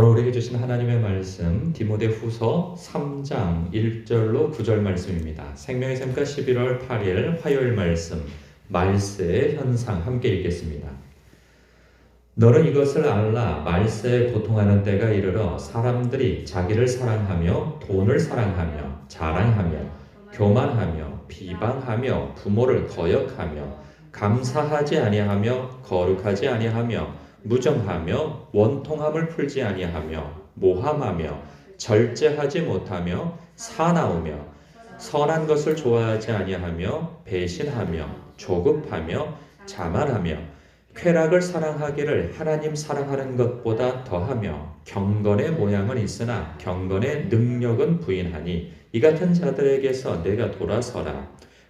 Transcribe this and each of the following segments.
오늘 우리에게 주신 하나님의 말씀 디모데 후서 3장 1절로 9절 말씀입니다. 생명의 샘가 11월 8일 화요일 말씀 말세의 현상 함께 읽겠습니다. 너는 이것을 알라 말세에 고통하는 때가 이르러 사람들이 자기를 사랑하며 돈을 사랑하며 자랑하며 교만하며 비방하며 부모를 거역하며 감사하지 아니하며 거룩하지 아니하며 무정하며 원통함을 풀지 아니하며 모함하며 절제하지 못하며 사나우며 선한 것을 좋아하지 아니하며 배신하며 조급하며 자만하며 쾌락을 사랑하기를 하나님 사랑하는 것보다 더하며 경건의 모양은 있으나 경건의 능력은 부인하니 이 같은 자들에게서 내가 돌아서라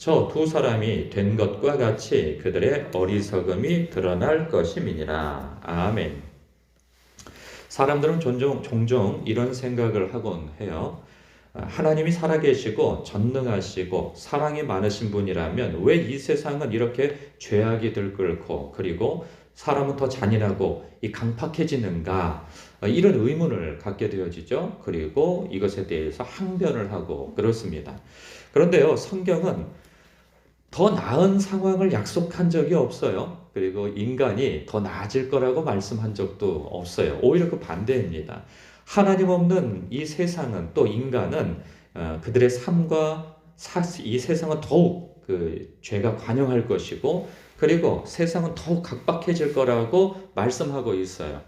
저 두 사람이 된 것과 같이 그들의 어리석음이 드러날 것임이니라. 아멘. 사람들은 종종, 종종 이런 생각을 하곤 해요. 하나님이 살아계시고 전능하시고 사랑이 많으신 분이라면 왜 이 세상은 이렇게 죄악이 들끓고 그리고 사람은 더 잔인하고 이 강팍해지는가 이런 의문을 갖게 되어지죠. 그리고 이것에 대해서 항변을 하고 그렇습니다. 그런데요, 성경은 더 나은 상황을 약속한 적이 없어요. 그리고 인간이 더 나아질 거라고 말씀한 적도 없어요. 오히려 그 반대입니다. 하나님 없는 이 세상은 또 인간은 어, 그들의 삶과 이 세상은 더욱 그 죄가 관영할 것이고 그리고 세상은 더욱 각박해질 거라고 말씀하고 있어요.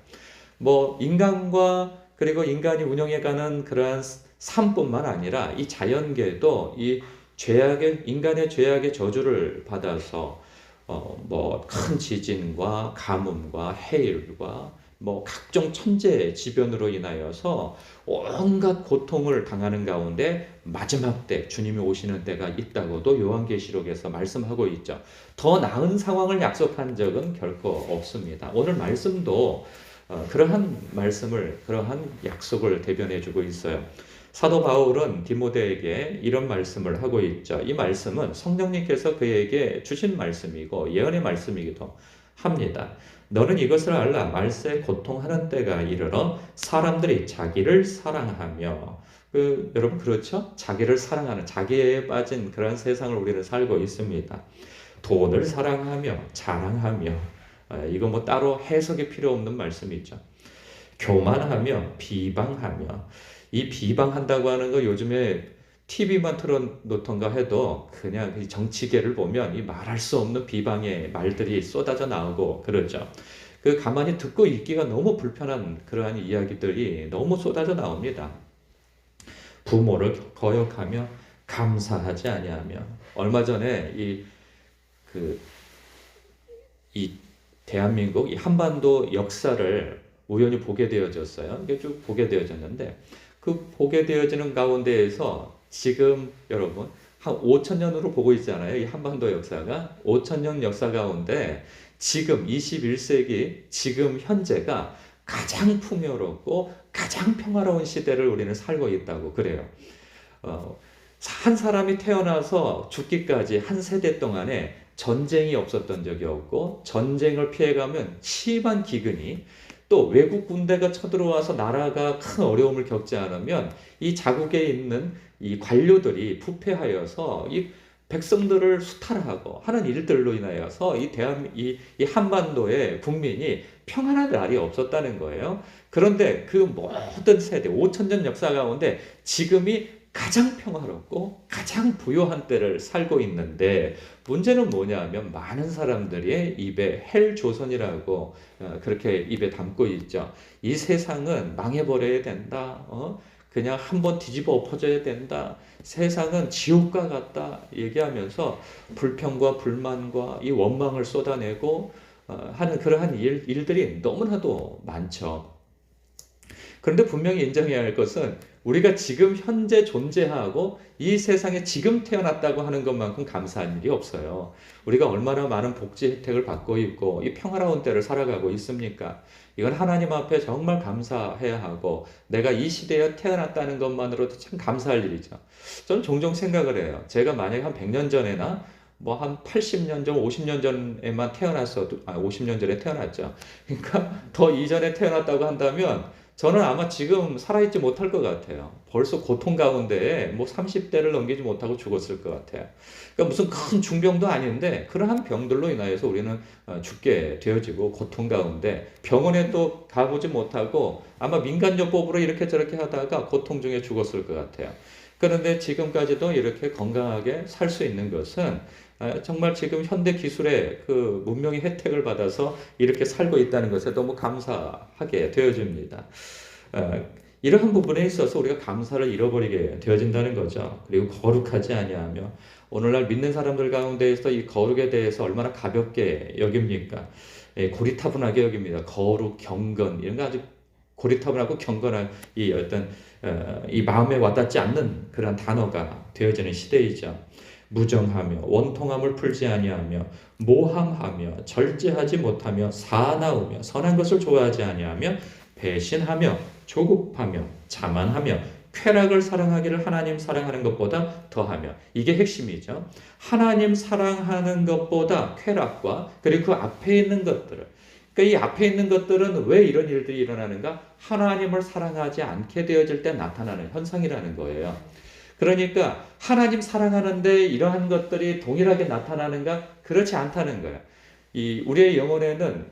뭐 인간과 그리고 인간이 운영해가는 그러한 삶뿐만 아니라 이 자연계도 이 죄악의 인간의 죄악의 저주를 받아서 어, 뭐큰 지진과 가뭄과 해일과 뭐 각종 천재 지변으로 인하여서 온갖 고통을 당하는 가운데 마지막 때 주님이 오시는 때가 있다고도 요한계시록에서 말씀하고 있죠. 더 나은 상황을 약속한 적은 결코 없습니다. 오늘 말씀도 어, 그러한 말씀을 그러한 약속을 대변해 주고 있어요. 사도 바울은 디모데에게 이런 말씀을 하고 있죠. 이 말씀은 성령님께서 그에게 주신 말씀이고 예언의 말씀이기도 합니다. 너는 이것을 알라 말세 고통하는 때가 이르러 사람들이 자기를 사랑하며 그 여러분 그렇죠? 자기를 사랑하는 자기에 빠진 그런 세상을 우리는 살고 있습니다. 돈을 사랑하며 자랑하며 아, 이거 뭐 따로 해석이 필요 없는 말씀이죠. 교만하며 비방하며 이 비방한다고 하는 거 요즘에 TV만 틀어놓던가 해도 그냥 정치계를 보면 이 말할 수 없는 비방의 말들이 쏟아져 나오고 그러죠. 그 가만히 듣고 있기가 너무 불편한 그러한 이야기들이 너무 쏟아져 나옵니다. 부모를 거역하며 감사하지 아니하며 얼마 전에 이 그, 이 대한민국 이 한반도 역사를 우연히 보게 되어졌어요. 이게 쭉 보게 되어졌는데 그 보게 되어지는 가운데에서 지금 여러분 한 5천 년으로 보고 있잖아요. 이 한반도 역사가 5천 년 역사 가운데 지금 21세기 지금 현재가 가장 풍요롭고 가장 평화로운 시대를 우리는 살고 있다고 그래요. 어, 한 사람이 태어나서 죽기까지 한 세대 동안에 전쟁이 없었던 적이 없고 전쟁을 피해가면 심한 기근이 또 외국 군대가 쳐들어와서 나라가 큰 어려움을 겪지 않으면 이 자국에 있는 이 관료들이 부패하여서 이 백성들을 수탈하고 하는 일들로 인하여서 이 대한 이, 이 한반도의 국민이 평안한 날이 없었다는 거예요. 그런데 그 모든 세대 5천 년 역사 가운데 지금이 가장 평화롭고 가장 부유한 때를 살고 있는데 문제는 뭐냐면 많은 사람들이 입에 헬 조선이라고 어, 그렇게 입에 담고 있죠. 이 세상은 망해버려야 된다. 어? 그냥 한번 뒤집어 엎어져야 된다. 세상은 지옥과 같다. 얘기하면서 불평과 불만과 이 원망을 쏟아내고 어, 하는 그러한 일, 일들이 너무나도 많죠. 그런데 분명히 인정해야 할 것은 우리가 지금 현재 존재하고 이 세상에 지금 태어났다고 하는 것만큼 감사한 일이 없어요. 우리가 얼마나 많은 복지 혜택을 받고 있고 이 평화로운 때를 살아가고 있습니까? 이건 하나님 앞에 정말 감사해야 하고 내가 이 시대에 태어났다는 것만으로도 참 감사할 일이죠. 저는 종종 생각을 해요. 제가 만약에 한 100년 전에나 뭐한 80년 전, 50년 전에만 태어났어도, 아, 50년 전에 태어났죠. 그러니까 더 이전에 태어났다고 한다면 저는 아마 지금 살아있지 못할 것 같아요. 벌써 고통 가운데 뭐 30대를 넘기지 못하고 죽었을 것 같아요. 그러니까 무슨 큰 중병도 아닌데 그러한 병들로 인하여서 우리는 어, 죽게 되어지고 고통 가운데 병원에 또 가보지 못하고 아마 민간요법으로 이렇게 저렇게 하다가 고통 중에 죽었을 것 같아요. 그런데 지금까지도 이렇게 건강하게 살 수 있는 것은 아, 정말 지금 현대 기술의 그 문명의 혜택을 받아서 이렇게 살고 있다는 것에 너무 감사하게 되어집니다. 어, 이러한 부분에 있어서 우리가 감사를 잃어버리게 되어진다는 거죠. 그리고 거룩하지 아니하며 오늘날 믿는 사람들 가운데에서 이 거룩에 대해서 얼마나 가볍게 여깁니까? 예, 고리타분하게 여깁니다. 거룩, 경건 이런 거 아주 고리타분하고 경건한 이 어떤 어, 이 마음에 와닿지 않는 그런 단어가 되어지는 시대이죠. 무정하며 원통함을 풀지 아니하며 모함하며 절제하지 못하며 사나우며 선한 것을 좋아하지 아니하며 배신하며 조급하며 자만하며 쾌락을 사랑하기를 하나님 사랑하는 것보다 더하며 이게 핵심이죠. 하나님 사랑하는 것보다 쾌락과 그리고 그 앞에 있는 것들을 그러니까 이 앞에 있는 것들은 왜 이런 일들이 일어나는가? 하나님을 사랑하지 않게 되어질 때 나타나는 현상이라는 거예요. 그러니까 하나님 사랑하는데 이러한 것들이 동일하게 나타나는가? 그렇지 않다는 거예요. 이 우리의 영혼에는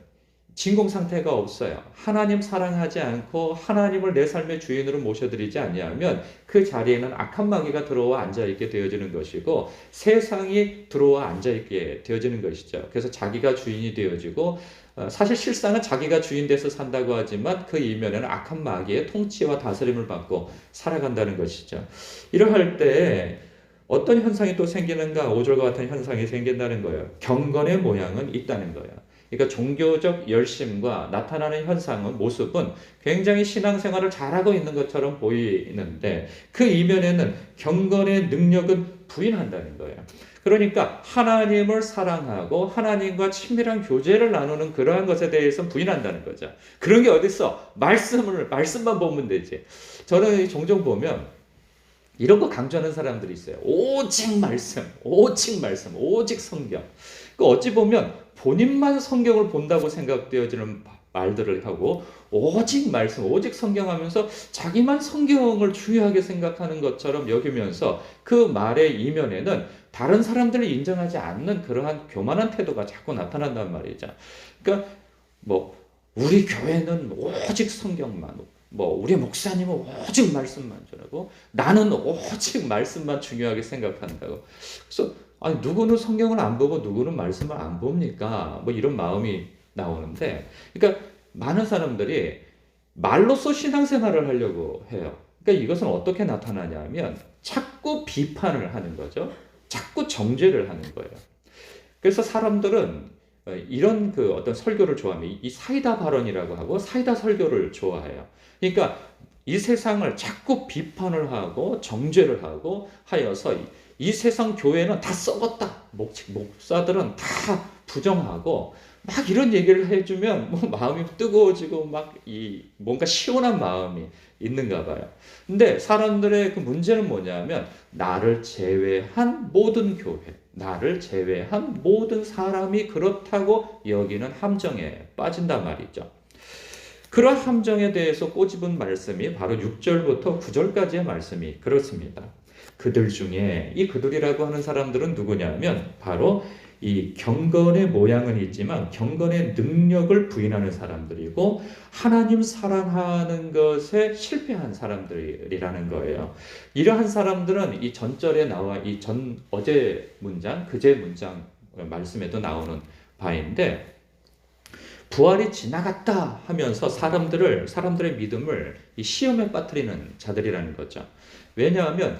진공 상태가 없어요. 하나님 사랑하지 않고 하나님을 내 삶의 주인으로 모셔드리지 아니하면 그 자리에는 악한 마귀가 들어와 앉아 있게 되어지는 것이고 세상이 들어와 앉아 있게 되어지는 것이죠. 그래서 자기가 주인이 되어지고 어, 사실 실상은 자기가 주인 돼서 산다고 하지만 그 이면에는 악한 마귀의 통치와 다스림을 받고 살아간다는 것이죠. 이러할 때 어떤 현상이 또 생기는가? 5절과 같은 현상이 생긴다는 거예요. 경건의 모양은 있다는 거예요. 그러니까 종교적 열심과 나타나는 현상은 모습은 굉장히 신앙생활을 잘하고 있는 것처럼 보이는데 그 이면에는 경건의 능력은 부인한다는 거예요. 그러니까 하나님을 사랑하고 하나님과 친밀한 교제를 나누는 그러한 것에 대해서 부인한다는 거죠. 그런 게 어딨어? 말씀을 말씀만 보면 되지. 저는 종종 보면 이런 거 강조하는 사람들이 있어요. 오직 말씀, 오직 말씀, 오직 성경. 그 어찌 보면 본인만 성경을 본다고 생각되어지는 말들을 하고 오직 말씀, 오직 성경 하면서 자기만 성경을 중요하게 생각하는 것처럼 여기면서 그 말의 이면에는 다른 사람들을 인정하지 않는 그러한 교만한 태도가 자꾸 나타난단 말이죠. 그러니까 뭐 우리 교회는 오직 성경만, 뭐 우리 목사님은 오직 말씀만 전하고 나는 오직 말씀만 중요하게 생각한다고. 그래서 아니 누구는 성경을 안 보고 누구는 말씀을 안 봅니까? 뭐 이런 마음이 나오는데, 그러니까 많은 사람들이 말로써 신앙생활을 하려고 해요. 그러니까 이것은 어떻게 나타나냐면 자꾸 비판을 하는 거죠. 자꾸 정죄를 하는 거예요. 그래서 사람들은 이런 그 어떤 설교를 좋아하면 이 사이다 발언이라고 하고 사이다 설교를 좋아해요. 그러니까 이 세상을 자꾸 비판을 하고 정죄를 하고 하여서 이 세상 교회는 다 썩었다. 목, 목사들은 다 부정하고 막 이런 얘기를 해주면 뭐 마음이 뜨거워지고 막 이 뭔가 시원한 마음이 있는가 봐요. 근데 사람들의 그 문제는 뭐냐면 나를 제외한 모든 교회, 나를 제외한 모든 사람이 그렇다고 여기는 함정에 빠진단 말이죠. 그런 함정에 대해서 꼬집은 말씀이 바로 6절부터 9절까지의 말씀이 그렇습니다. 그들 중에 이 그들이라고 하는 사람들은 누구냐면 바로 이 경건의 모양은 있지만 경건의 능력을 부인하는 사람들이고 하나님 사랑하는 것에 실패한 사람들이라는 거예요. 이러한 사람들은 이 전절에 나와 이 전 어제 문장, 그제 문장 말씀에도 나오는 바인데 부활이 지나갔다 하면서 사람들을 사람들의 믿음을 이 시험에 빠뜨리는 자들이라는 거죠. 왜냐하면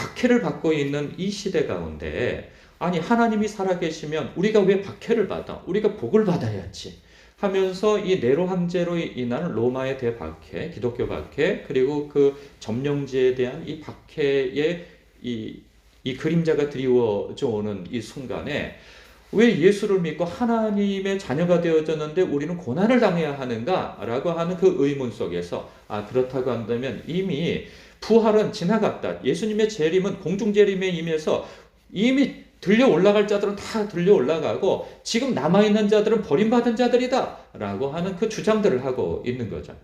박해를 받고 있는 이 시대 가운데 아니 하나님이 살아계시면 우리가 왜 박해를 받아? 우리가 복을 받아야지. 하면서 이 네로 황제로 인한 로마의 대박해, 기독교 박해, 그리고 그 점령지에 대한 이 박해의 이, 이 그림자가 드리워져 오는 이 순간에 왜 예수를 믿고 하나님의 자녀가 되어졌는데 우리는 고난을 당해야 하는가 라고 하는 그 의문 속에서 아 그렇다고 한다면 이미 부활은 지나갔다. 예수님의 재림은 공중 재림에 임해서 이미 들려 올라갈 자들은 다 들려 올라가고 지금 남아 있는 자들은 버림받은 자들이다 라고 하는 그 주장들을 하고 있는 거죠.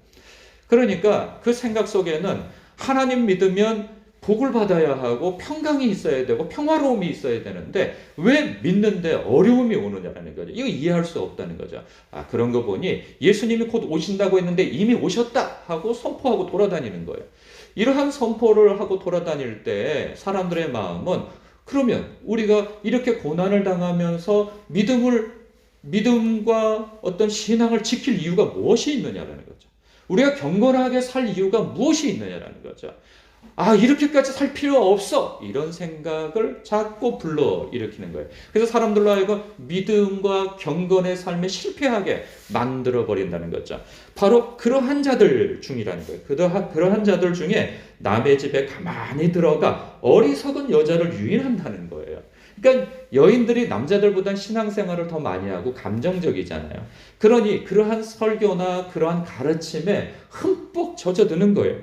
그러니까 그 생각 속에는 하나님 믿으면 복을 받아야 하고 평강이 있어야 되고 평화로움이 있어야 되는데 왜 믿는데 어려움이 오느냐라는 거죠. 이거 이해할 수 없다는 거죠. 아 그런 거 보니 예수님이 곧 오신다고 했는데 이미 오셨다 하고 선포하고 돌아다니는 거예요. 이러한 선포를 하고 돌아다닐 때 사람들의 마음은 그러면 우리가 이렇게 고난을 당하면서 믿음을 믿음과 어떤 신앙을 지킬 이유가 무엇이 있느냐라는 거죠. 우리가 경건하게 살 이유가 무엇이 있느냐라는 거죠. 아, 이렇게까지 살 필요 없어! 이런 생각을 자꾸 불러 일으키는 거예요. 그래서 사람들로 하여금 믿음과 경건의 삶에 실패하게 만들어 버린다는 거죠. 바로 그러한 자들 중이라는 거예요. 그러한, 그러한 자들 중에 남의 집에 가만히 들어가 어리석은 여자를 유인한다는 거예요. 그러니까 여인들이 남자들보다 신앙생활을 더 많이 하고 감정적이잖아요. 그러니 그러한 설교나 그러한 가르침에 흠뻑 젖어드는 거예요.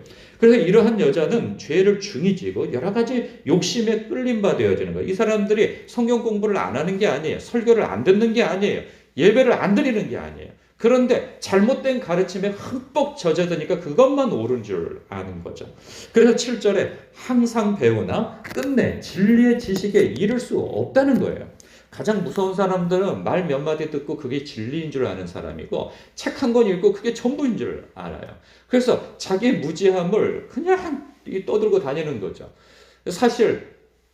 그래서 이러한 여자는 죄를 중히 지고 여러 가지 욕심에 끌림바 되어지는 거예요. 이 사람들이 성경 공부를 안 하는 게 아니에요. 설교를 안 듣는 게 아니에요. 예배를 안 드리는 게 아니에요. 그런데 잘못된 가르침에 흠뻑 젖어드니까 그것만 옳은 줄 아는 거죠. 그래서 7절에 항상 배우나 끝내 진리의 지식에 이를 수 없다는 거예요. 가장 무서운 사람들은 말 몇 마디 듣고 그게 진리인 줄 아는 사람이고 책 한 권 읽고 그게 전부인 줄 알아요. 그래서 자기의 무지함을 그냥 떠들고 다니는 거죠. 사실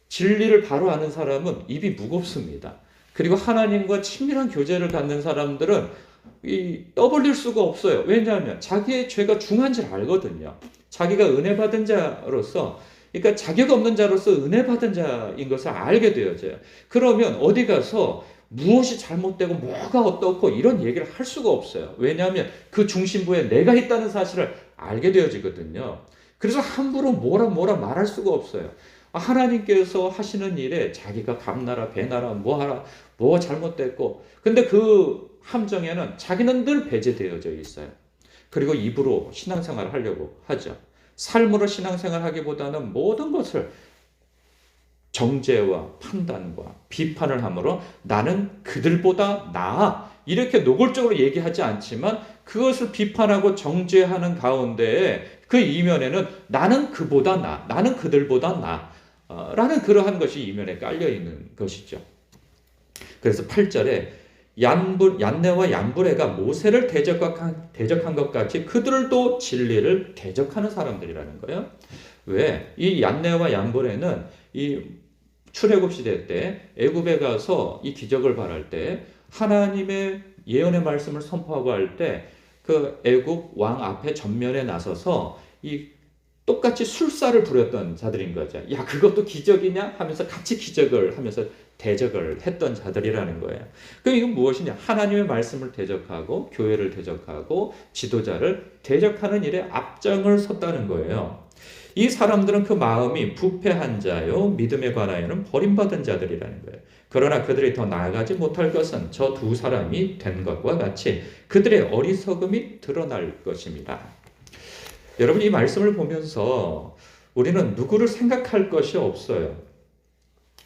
진리를 바로 아는 사람은 입이 무겁습니다. 그리고 하나님과 친밀한 교제를 갖는 사람들은 이 떠벌릴 수가 없어요. 왜냐하면 자기의 죄가 중한 줄 알거든요. 자기가 은혜 받은 자로서 그러니까 자격 없는 자로서 은혜 받은 자인 것을 알게 되어져요. 그러면 어디 가서 무엇이 잘못되고 뭐가 어떻고 이런 얘기를 할 수가 없어요. 왜냐하면 그 중심부에 내가 있다는 사실을 알게 되어지거든요. 그래서 함부로 뭐라 뭐라 말할 수가 없어요. 하나님께서 하시는 일에 자기가 감나라 배나라 뭐하라 뭐 잘못됐고 근데 그 함정에는 자기는 늘 배제되어져 있어요. 그리고 입으로 신앙생활을 하려고 하죠. 삶으로 신앙생활 하기보다는 모든 것을 정죄와 판단과 비판을 함으로 나는 그들보다 나아. 이렇게 노골적으로 얘기하지 않지만 그것을 비판하고 정죄하는 가운데 그 이면에는 나는 그보다 나, 나는 그들보다 나. 라는 그러한 것이 이면에 깔려 있는 것이죠. 그래서 8절에 얀불, 얀네와 얀브레가 모세를 대적한, 대적한 것 같이 그들도 진리를 대적하는 사람들이라는 거예요. 왜? 이 얀네와 얀브레는 이 출애굽 시대 때 애굽에 가서 이 기적을 바랄 때 하나님의 예언의 말씀을 선포하고 할 때 그 애굽 왕 앞에 전면에 나서서 이 똑같이 술사를 부렸던 자들인 거죠. 야, 그것도 기적이냐? 하면서 같이 기적을 하면서 대적을 했던 자들이라는 거예요. 그럼 이건 무엇이냐? 하나님의 말씀을 대적하고 교회를 대적하고 지도자를 대적하는 일에 앞장을 섰다는 거예요. 이 사람들은 그 마음이 부패한 자요 믿음에 관하여는 버림받은 자들이라는 거예요. 그러나 그들이 더 나아가지 못할 것은 저 두 사람이 된 것과 같이 그들의 어리석음이 드러날 것입니다. 여러분 이 말씀을 보면서 우리는 누구를 생각할 것이 없어요.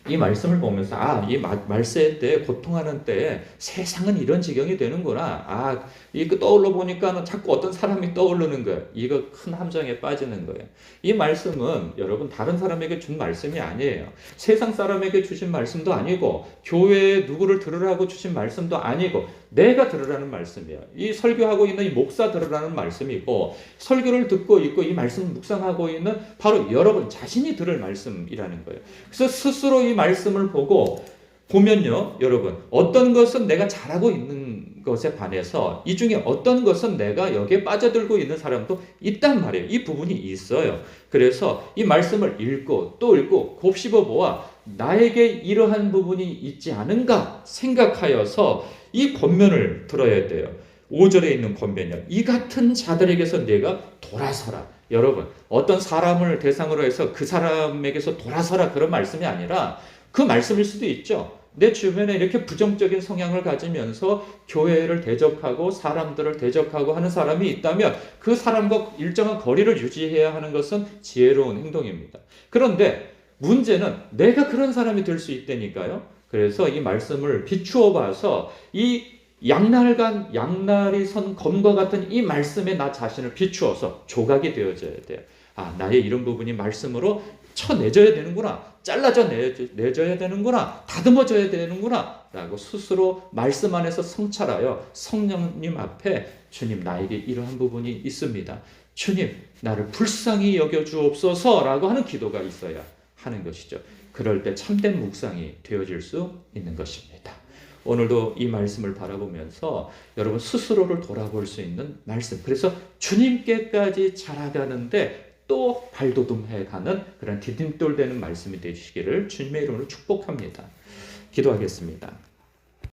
이 말씀을 보면서 아, 이 말세 때 고통하는 때 세상은 이런 지경이 되는구나. 아, 이거 떠올려 보니까 자꾸 어떤 사람이 떠오르는 거예요. 이거 큰 함정에 빠지는 거예요. 이 말씀은 여러분 다른 사람에게 준 말씀이 아니에요. 세상 사람에게 주신 말씀도 아니고 교회에 누구를 들으라고 주신 말씀도 아니고 내가 들으라는 말씀이에요. 이 설교하고 있는 이 목사 들으라는 말씀이고 설교를 듣고 있고 이 말씀 묵상하고 있는 바로 여러분 자신이 들을 말씀이라는 거예요. 그래서 스스로 이 말씀을 보고 보면요, 여러분 어떤 것은 내가 잘하고 있는 것에 반해서 이 중에 어떤 것은 내가 여기에 빠져들고 있는 사람도 있단 말이에요. 이 부분이 있어요. 그래서 이 말씀을 읽고 또 읽고 곱씹어 보아 나에게 이러한 부분이 있지 않은가 생각하여서 이 권면을 들어야 돼요. 5절에 있는 권변이요. 이 같은 자들에게서 내가 돌아서라. 여러분, 어떤 사람을 대상으로 해서 그 사람에게서 돌아서라 그런 말씀이 아니라 그 말씀일 수도 있죠. 내 주변에 이렇게 부정적인 성향을 가지면서 교회를 대적하고 사람들을 대적하고 하는 사람이 있다면 그 사람과 일정한 거리를 유지해야 하는 것은 지혜로운 행동입니다. 그런데 문제는 내가 그런 사람이 될 수 있다니까요. 그래서 이 말씀을 비추어 봐서 이 양날간 양날이 선 검과 같은 이 말씀에 나 자신을 비추어서 조각이 되어져야 돼요. 아, 나의 이런 부분이 말씀으로 쳐내줘야 되는구나. 잘라져 내줘야 되는구나. 다듬어져야 되는구나. 라고 스스로 말씀 안에서 성찰하여 성령님 앞에 주님 나에게 이러한 부분이 있습니다. 주님 나를 불쌍히 여겨 주옵소서 라고 하는 기도가 있어야 하는 것이죠. 그럴 때 참된 묵상이 되어질 수 있는 것입니다. 오늘도 이 말씀을 바라보면서 여러분 스스로를 돌아볼 수 있는 말씀. 그래서 주님께까지 자라가는데 또 발돋움해 가는 그런 디딤돌 되는 말씀이 되시기를 주님의 이름으로 축복합니다. 기도하겠습니다.